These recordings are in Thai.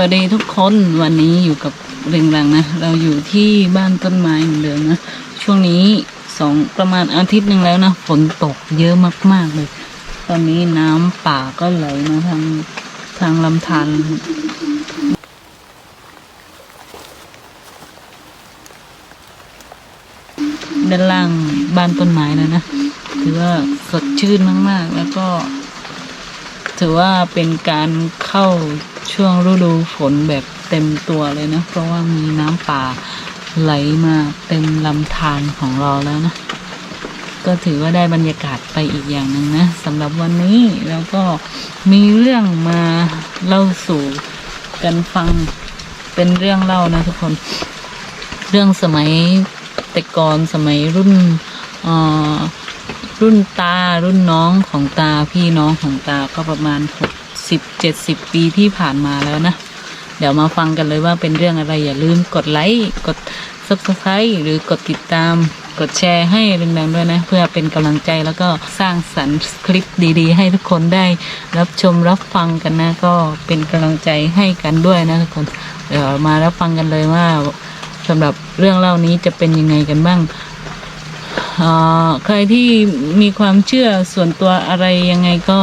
วัสดีทุกคนวันนี้อยู่กับเริงรังนะ เราอยู่ที่บ้านต้นไม้เหมือนเดิมนะ ช่วงนี้สองประมาณอาทิตย์หนึ่งแล้วนะ ฝนตกเยอะมาก ๆ เลย ตอนนี้น้ำป่าก็ไหลมาทางทางลำธารด้านล่างบ้านต้นไม้แล้วนะถือว่าสดชื่นมาก ๆ แล้วก็ ถือว่าเป็นการเข้า ช่วงฤดูฝนแบบเต็มตัวเลยนะ เพราะว่ามีน้ำป่าไหลมาเต็มลำธารของเราแล้วนะ ก็ถือว่าได้บรรยากาศไปอีกอย่างหนึ่งนะสำหรับวันนี้แล้วก็มีเรื่องมาเล่าสู่กันฟังเป็นเรื่องเล่านะทุกคน เรื่องสมัยแต่ก่อนสมัยรุ่นรุ่นตารุ่นน้องของตาพี่น้องของตาก็ประมาณหก สิบเจ็ดสิบปีที่ผ่านมาแล้วนะ เดี๋ยวมาฟังกันเลยว่าเป็นเรื่องอะไรอย่าลืมกดไลค์กด subscribe หรือกดติดตามกดแชร์ให้ดังๆด้วยนะ เพื่อเป็นกำลังใจแล้วก็สร้างสรรค์คลิปดีๆ ให้ทุกคนได้รับชมรับฟังกันนะ ก็เป็นกำลังใจให้กันด้วยนะทุกคนเดี๋ยวมารับฟังกันเลยว่าสำหรับเรื่องเล่านี้จะเป็นยังไงกันบ้างอ่าใครที่มีความเชื่อส่วนตัวอะไรยังไงก็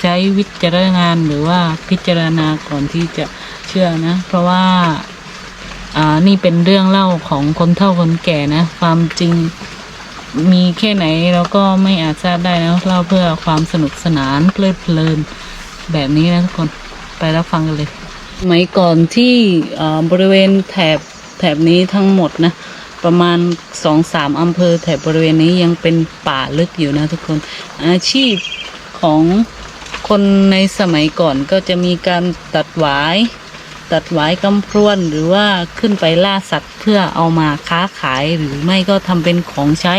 ใช้วิจารณาณหรือว่าพิจารณาก่อนที่จะเชื่อนะ เพราะว่าอ่านี่เป็นเรื่องเล่าของคนเฒ่าคนแก่นะ ความจริงมีแค่ไหนเราก็ไม่อาจทราบได้นะเล่าเพื่อความสนุกสนานเพลิดเพลินแบบนี้นะทุกคนไปรับฟังกันเลยสมัยก่อนที่อ่าบริเวณแถบแถบนี้ทั้งหมดนะประมาณสองสามอำเภอแถบบริเวณนี้ยังเป็นป่าลึกอยู่นะทุกคน อาชีพของ คนในสมัยก่อนก็จะมีการตัดหวาย ตัดหวายกำพรวนหรือว่าขึ้นไปล่าสัตว์เพื่อเอามาค้าขายหรือไม่ก็ทำเป็นของใช้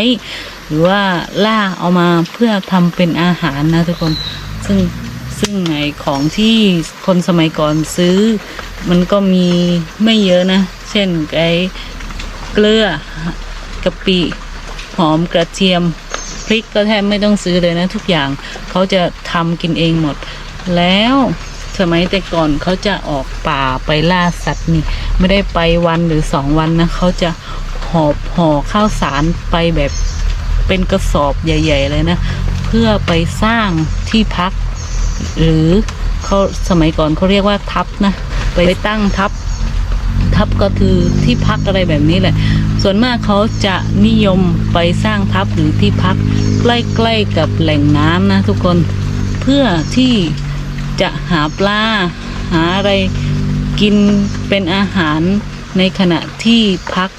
หรือว่าล่าเอามาเพื่อทำเป็นอาหารนะทุกคน ซึ่งซึ่งไอของที่คนสมัยก่อนซื้อ มันก็มีไม่เยอะนะ เช่นไอเกลือกะปิ หอมกระเทียม พริกก็แทบไม่ต้องซื้อเลยนะ ทุกอย่างเขาจะทำกินเองหมด แล้วสมัยแต่ก่อนเขาจะออกป่าไปล่าสัตว์นี่ ไม่ได้ไปวันหรือสองวันนะเขาจะหอบห่อข้าวสารไปแบบเป็นกระสอบใหญ่ ๆ เลยนะ เพื่อไปสร้างที่พัก หรือเขาสมัยก่อนเขาเรียกว่าทับนะ ไปตั้งทับทับก็คือที่พักอะไรแบบนี้แหละ ส่วนมากเขาจะนิยมไปสร้างทับหรือที่พักใกล้ๆกับแหล่งน้ำนะทุกคนเพื่อที่จะหาปลาหาอะไรกินเป็นอาหารในขณะที่พัก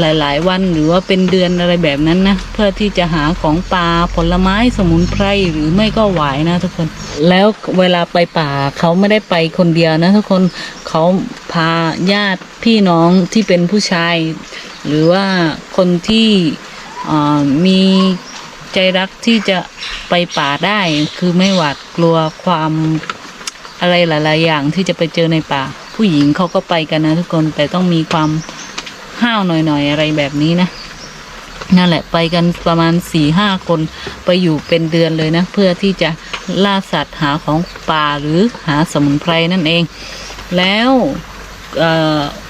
หลาย ๆ วันหรือว่าเป็นเดือนอะไรแบบนั้นนะ เพื่อที่จะหาของป่าผลไม้สมุนไพรหรือไม่ก็หวายนะทุกคน แล้วเวลาไปป่าเขาไม่ได้ไปคนเดียวนะทุกคนเขาพาญาติพี่น้องที่เป็นผู้ชาย หรือว่าคนที่มีใจรักที่จะไปป่าได้ คือไม่หวาดกลัวความอะไรหลาย ๆ อย่างที่จะไปเจอในป่า ผู้หญิงเขาก็ไปกันนะทุกคนแต่ต้องมีความห้าวหน่อย ๆ อะไรแบบนี้นะนั่นแหละไปกันประมาณสี่ห้าคนไปอยู่เป็นเดือนเลยนะ เพื่อที่จะล่าสัตว์หาของป่าหรือหาสมุนไพรนั่นเอง แล้ว เ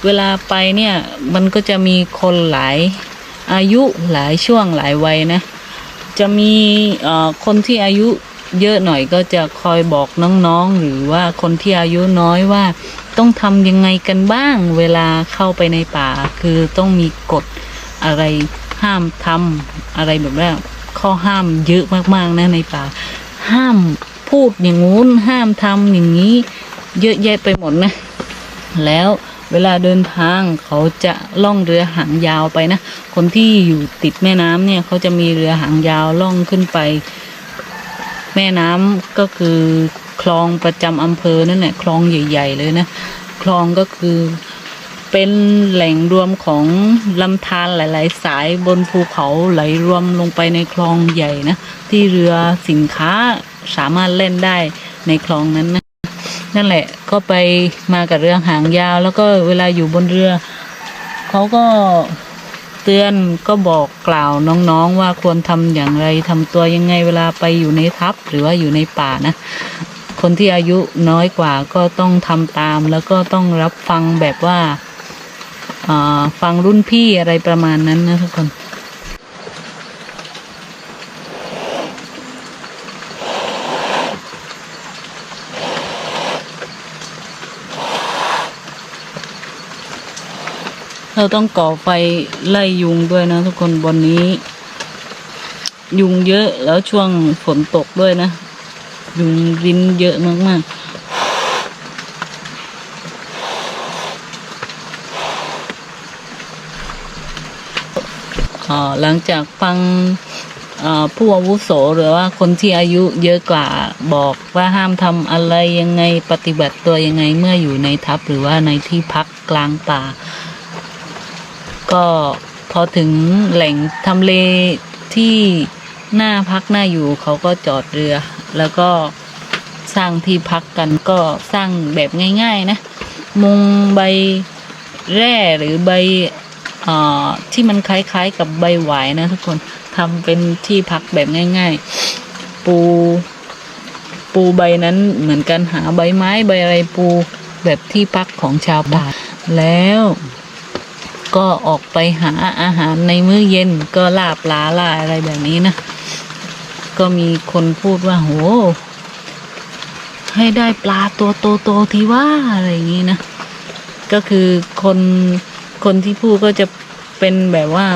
เวลาไปเนี่ยมันก็จะมีคนหลายอายุหลายช่วงหลายวัยนะ จะมีคนที่อายุเยอะหน่อยก็จะคอยบอกน้องๆ หรือว่าคนที่อายุน้อยว่าต้องทำยังไงกันบ้าง เวลาเข้าไปในป่า คือต้องมีกฎอะไรห้ามทำอะไรแบบนี้ข้อห้ามเยอะมากๆนะในป่า ห้ามพูดอย่างงู้นห้ามทำอย่างนี้ เยอะแยะไปหมดนะ แล้วเวลาเดินทางเขาจะล่องเรือหางยาวไปนะ คนที่อยู่ติดแม่น้ำเนี่ยเขาจะมีเรือหางยาวล่องขึ้นไป แม่น้ำก็คือคลองประจำอำเภอนั่นแหละคลองใหญ่ ๆ เลยนะ คลองก็คือเป็นแหล่งรวมของลำธารหลาย ๆ สายบนภูเขาไหลรวมลงไปในคลองใหญ่นะ ที่เรือสินค้าสามารถเล่นได้ในคลองนั้นนะ นั่นแหละ ก็ไปมากับเรือหางยาว แล้วก็เวลาอยู่บนเรือ เขาก็เตือนก็บอกกล่าวน้องๆว่าควรทำอย่างไรทำตัวยังไงเวลาไปอยู่ในทับหรือว่าอยู่ในป่านะ คนที่อายุน้อยกว่าก็ต้องทำตาม แล้วก็ต้องรับฟังแบบว่าอ่าฟังรุ่นพี่อะไรประมาณนั้นนะทุกคน เราต้องก่อไฟไล่ยุงด้วยนะ ทุกคนบนนี้ ยุงเยอะแล้วช่วงฝนตกด้วยนะ ยุงรินเยอะมากๆอ่าหลังจากฟังผู้อาวุโสหรือว่าคนที่อายุเยอะกว่าบอกว่าห้ามทำอะไรยังไงปฏิบัติตัวยังไงเมื่ออยู่ในทัพหรือว่าในที่พักกลางป่า ก็พอถึงแหล่งทำเลที่หน่าพักหน่าอยู่เขาก็จอดเรือ แล้วก็สร้างที่พักกันก็สร้างแบบง่ายๆนะ มุงใบแร่หรือใบอที่มันคล้ายๆกับใบหวายนะทุกคนทำเป็นที่พักแบบง่าย ๆ ปูปูใบนั้นเหมือนกันหาใบไม้ใบอะไรปูแบบที่พักของชาวบ้านแล้ว ก็ออกไปหาอาหารในมื้อเย็นก็ลาบลาล่าอะไรแบบนี้นะ ก็มีคนพูดว่าโห ให้ได้ปลาตัวโตๆทีว่าอะไรอย่างนี้นะ ก็คือคนคนที่พูดก็จะเป็นแบบว่า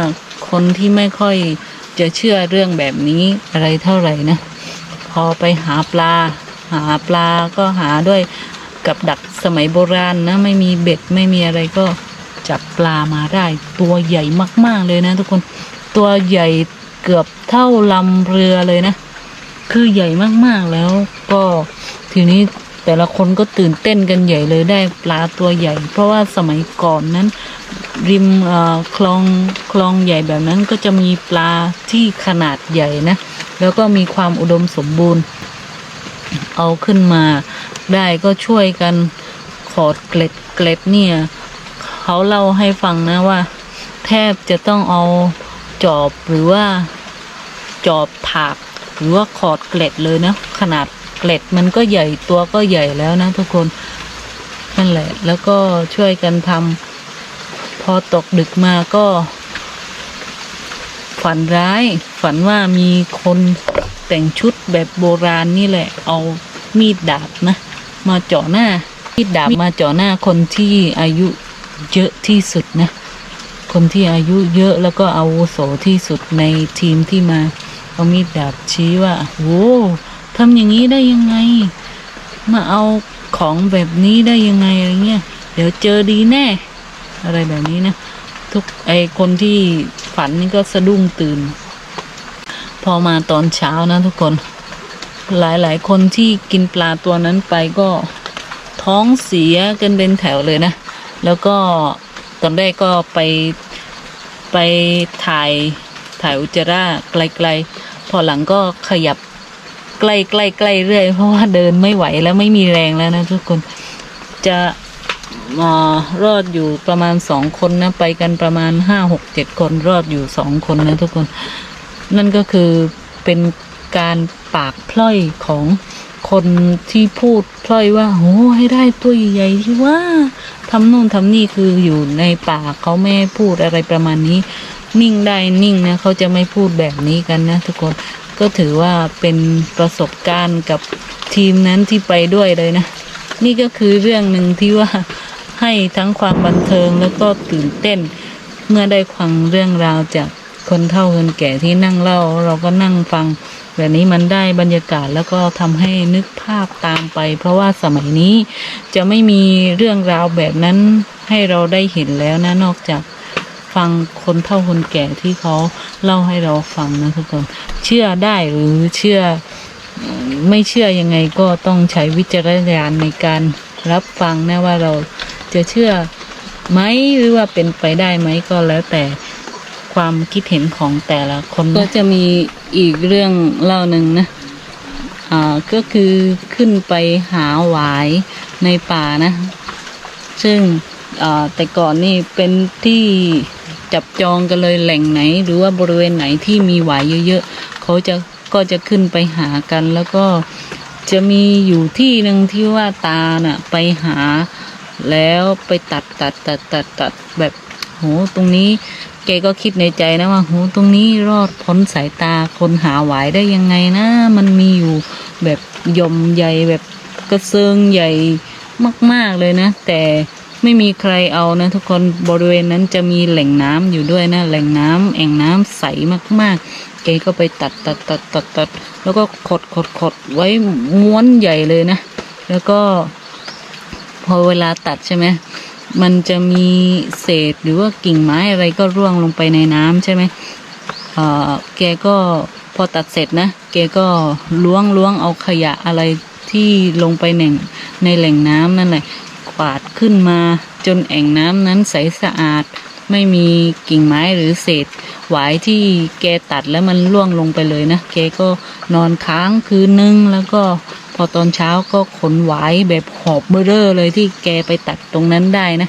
คนที่ไม่ค่อยจะเชื่อเรื่องแบบนี้อะไรเท่าไหร่นะ พอไปหาปลา หาปลาก็หาด้วยกับดักสมัยโบราณนะ ไม่มีเบ็ดไม่มีอะไรก็ จับปลามาได้ ตัวใหญ่มาก ๆ เลยนะ ทุกคนตัวใหญ่เกือบเท่าลำเรือเลยนะ คือใหญ่มากๆแล้วก็ทีนี้แต่ละคนก็ตื่นเต้นกันใหญ่เลยได้ปลาตัวใหญ่ เพราะว่าสมัยก่อนนั้น ริมคลองคลองใหญ่แบบนั้นก็จะมีปลาที่ขนาดใหญ่นะ แล้วก็มีความอุดมสมบูรณ์ เอาขึ้นมาได้ก็ช่วยกันขอดเกล็ดเกล็ดเนี่ย เขาเล่าให้ฟังนะว่า แทบจะต้องเอาจอบหรือว่าจอบถากหรือว่าขอดเกล็ดเลยนะ ขนาดเกล็ดมันก็ใหญ่ตัวก็ใหญ่แล้วนะทุกคนนั่นแหละ แล้วก็ช่วยกันทำพอตกดึกมาก็ ฝันร้าย ฝันว่ามีคนแต่งชุดแบบโบราณนี่แหละ เอามีดดาบนะ มาเจาะหน้ามีดดาบมาเจาะหน้าคนที่อายุ เยอะที่สุดนะ คนที่อายุเยอะแล้วก็อาวุโสที่สุดในทีมที่มาเอามีดดาบชี้ว่าโอ้ทำอย่างนี้ได้ยังไง มาเอาของแบบนี้ได้ยังไงอะไรเงี้ยเดี๋ยวเจอดีแน่ อะไรแบบนี้นะทุกไอคนที่ฝันนี่ก็สะดุ้งตื่น พอมาตอนเช้านะทุกคน หลายๆ คนที่กินปลาตัวนั้นไปก็ท้องเสียกันเป็นแถวเลยนะ แล้วก็ตอนแรกก็ไปไปถ่ายถ่ายอุจจาระไกลๆ พอหลังก็ขยับใกล้ใกล้ใกล้เรื่อย เพราะว่าเดินไม่ไหวแล้วไม่มีแรงแล้วนะทุกคนจะมารอดอยู่ประมาณสองคนนะ ไปกันประมาณห้าหกเจ็ดคนรอดอยู่สองคนนะทุกคน นั่นก็คือเป็นการปากพล่อยของ คนที่พูดพล่อยว่าโอ้ให้ได้ตัวใหญ่ๆที่ว่าทำนู่นทำนี่คืออยู่ในป่าเขาไม่พูดอะไรประมาณนี้ นิ่งได้นิ่งนะเขาจะไม่พูดแบบนี้กันนะ ทุกคนก็ถือว่าเป็นประสบการณ์กับทีมนั้นที่ไปด้วยเลยนะ นี่ก็คือเรื่องหนึ่งที่ว่าให้ทั้งความบันเทิงแล้วก็ตื่นเต้น เมื่อได้ฟังเรื่องราวจากคนเฒ่าคนแก่ที่นั่งเล่า เราก็นั่งฟัง แบบนี้มันได้บรรยากาศแล้วก็ทำให้นึกภาพตามไป เพราะว่าสมัยนี้จะไม่มีเรื่องราวแบบนั้นให้เราได้เห็นแล้วนะนอกจากฟังคนเฒ่าคนแก่ที่เขาเล่าให้เราฟังนะทุกคนเชื่อได้หรือเชื่อไม่เชื่อยังไงก็ต้องใช้วิจารณญาณในการรับฟังนะว่าเราจะเชื่อไหมหรือว่าเป็นไปได้ไหมก็แล้วแต่ ความคิดเห็นของแต่ละคนก็จะมีอีกเรื่องเล่าหนึ่งนะอ่าก็คือขึ้นไปหาหวายในป่านะ ซึ่งอ่าแต่ก่อนนี่เป็นที่จับจองกันเลยแหล่งไหน หรือว่าบริเวณไหนที่มีหวายเยอะๆเขาจะก็จะขึ้นไปหากันแล้วก็จะมีอยู่ที่หนึ่งที่ว่าตาน่ะไปหาแล้วไปตัดตัดตัดตัดตัดแบบโหตรงนี้ แกก็คิดในใจนะว่าโหตรงนี้รอดพ้นสายตาคนหาหวายได้ยังไงนะ มันมีอยู่แบบยมใหญ่แบบกระเซิงใหญ่มาก ๆเลยนะ แต่ไม่มีใครเอานะ ทุกคนบริเวณนั้นจะมีแหล่งน้ำอยู่ด้วยนะ แหล่งน้ำแอ่งน้ำใสมากๆ แกก็ไปตัดตัดตัดตัดตัดแล้วก็ขดขดขดไว้ม้วนใหญ่เลยนะ แล้วก็พอเวลาตัดใช่ไหม มันจะมีเศษหรือว่ากิ่งไม้อะไรก็ร่วงลงไปในน้ำใช่ไหมเออแกก็พอตัดเสร็จนะ แกก็ล้วงล้วงเอาขยะอะไรที่ลงไปในในแหล่งน้ำนั่นแหละกวาดขึ้นมาจนแอ่งน้ำนั้นใสสะอาด ไม่มีกิ่งไม้หรือเศษหวายที่แกตัดแล้วมันล่วงลงไปเลยนะ แกก็นอนค้างคืนนึงแล้วก็ พอตอนเช้าก็ขนหวายแบบหอบเบ้อเร่อเลยที่แกไปตัดตรงนั้นได้นะ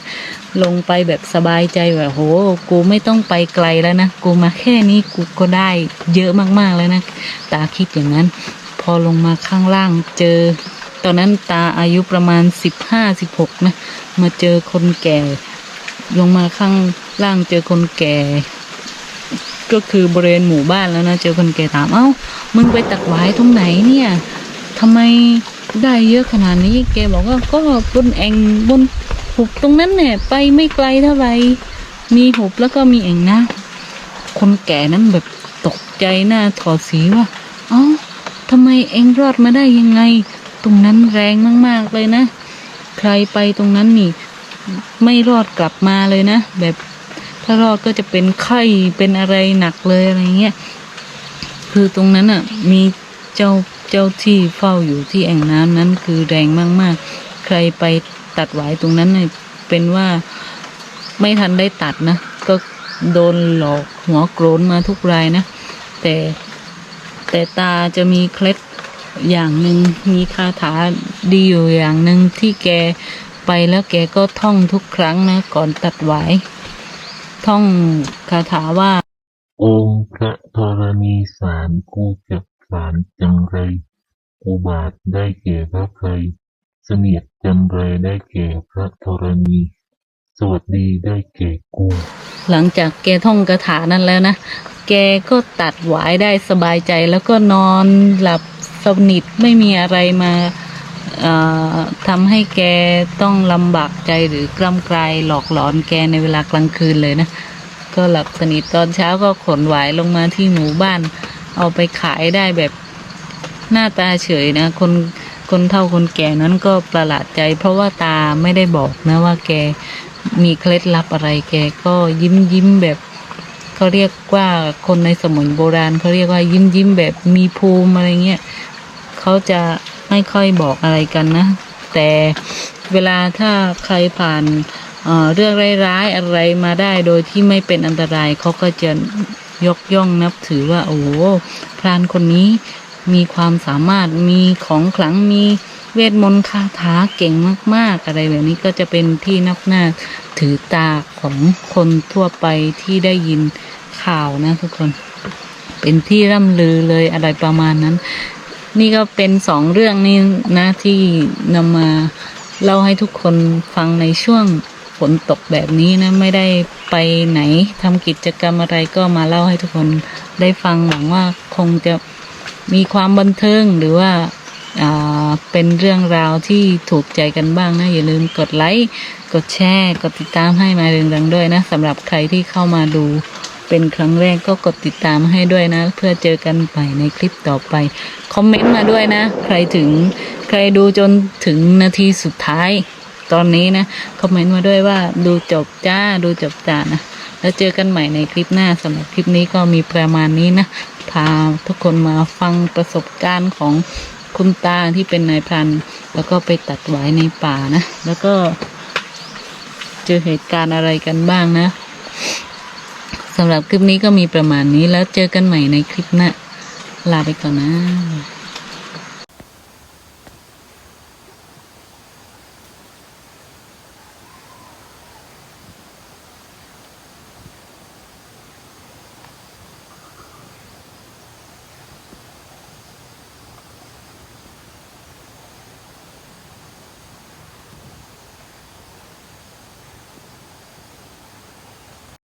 ลงไปแบบสบายใจแบบโห กูไม่ต้องไปไกลแล้วนะ กูมาแค่นี้กูก็ได้เยอะมากๆแล้วนะ ตาคิดอย่างนั้น พอลงมาข้างล่างเจอ ตอนนั้นตาอายุประมาณสิบห้าสิบหกนะ มาเจอคนแก่ ลงมาข้างล่างเจอคนแก่ก็คือบริเวณหมู่บ้านแล้วนะ เจอคนแก่ถามเอ้า มึงไปตักหวายตรงไหนเนี่ย ทำไมได้เยอะขนาดนี้ แกบอกว่าก็บนแอ่งบนหุบตรงนั้นเนี่ยไปไม่ไกลเท่าไหร่มีหุบแล้วก็มีแอ่งน้ำคนแก่นั้นแบบตกใจหน้าถอดสีว่าเอ้าทำไมเองรอดมาได้ยังไง ตรงนั้นแรงมากๆเลยนะ ใครไปตรงนั้นนี่ ไม่รอดกลับมาเลยนะ แบบถ้ารอดก็จะเป็นไข้เป็นอะไรหนักเลยอะไรเงี้ยคือตรงนั้นอะ มีเจ้า เจ้าที่เฝ้าอยู่ที่แอ่งน้ำนั้นคือแรงมากๆ ใครไปตัดหวายตรงนั้นเนี่ยเป็นว่าไม่ทันได้ตัดนะ ก็โดนหลอกหัวโกรนมาทุกรายนะ แต่แต่ตาจะมีเคล็ดอย่างหนึ่งมีคาถาดีอยู่อย่างหนึ่งที่แกไปแล้วแกก็ท่องทุกครั้งนะก่อนตัดหวายท่องคาถาว่า องค์พระธรณีสารกูจักสารจังไร อุบาทได้แก่พระใครเสนียดจันไรได้แก่พระธรณี สวัสดีได้แก่กู หลังจากแกท่องคาถานั้นแล้วนะ แกก็ตัดหวายได้สบายใจแล้วก็นอนหลับสนิทไม่มีอะไรมาทำให้แกต้องลำบากใจหรือกล้ำกลายหลอกหลอนแกในเวลากลางคืนเลยนะ ก็หลับสนิทตอนเช้าก็ขนหวายลงมาที่หมู่บ้าน เอาไปขายได้แบบหน้าตาเฉยนะ คนคนเฒ่าคนแก่นั้นก็ประหลาดใจ เพราะว่าตาไม่ได้บอกนะว่าแกมีเคล็ดลับอะไร แกก็ยิ้มยิ้มแบบเขาเรียกว่าคนในสมัยโบราณเขาเรียกว่ายิ้มยิ้มแบบมีภูมิอะไรเงี้ยเขาจะไม่ค่อยบอกอะไรกันนะ แต่เวลาถ้าใครผ่านเอ่อเรื่องร้ายๆอะไรมาได้โดยที่ไม่เป็นอันตรายเขาก็จะ ยกย่องนับถือว่า โอ้โหพรานคนนี้มีความสามารถมีของขลังมีเวทมนต์คาถาเก่งมาก ๆ อะไรแบบนี้ก็จะเป็นที่นับหน้าถือตาของคนทั่วไปที่ได้ยินข่าวนะทุกคน เป็นที่ร่ำลือเลยอะไรประมาณนั้น นี่ก็เป็นสองเรื่องนี้นะที่นำมาเล่าให้ทุกคนฟังในช่วงฝนตกแบบนี้นะ ไม่ได้ ไปไหนทำกิจกรรมอะไรก็มาเล่าให้ทุกคนได้ฟังหวังว่าคงจะมีความบันเทิงหรือว่าเป็นเรื่องราวที่ถูกใจกันบ้างนะ อย่าลืมกดไลค์ กดแชร์ กดติดตามให้มาเรืองๆด้วยนะสำหรับใครที่เข้ามาดูเป็นครั้งแรกก็กดติดตามให้ด้วยนะ เพื่อเจอกันใหม่ในคลิปต่อไป คอมเมนต์มาด้วยนะ ใครถึงใครดูจนถึงนาทีสุดท้าย ตอนนี้นะคอมเมนต์มาด้วยว่าดูจบจ้าดูจบจ้านะแล้วเจอกันใหม่ในคลิปหน้าสำหรับคลิปนี้ก็มีประมาณนี้นะพาทุกคนมาฟังประสบการณ์ของคุณตาที่เป็นนายพรานแล้วก็ไปตัดไว้ในป่านะ แล้วก็เจอเหตุการณ์อะไรกันบ้างนะสำหรับคลิปนี้ก็มีประมาณนี้แล้วเจอกันใหม่ในคลิปหน้าลาไปก่อนนะ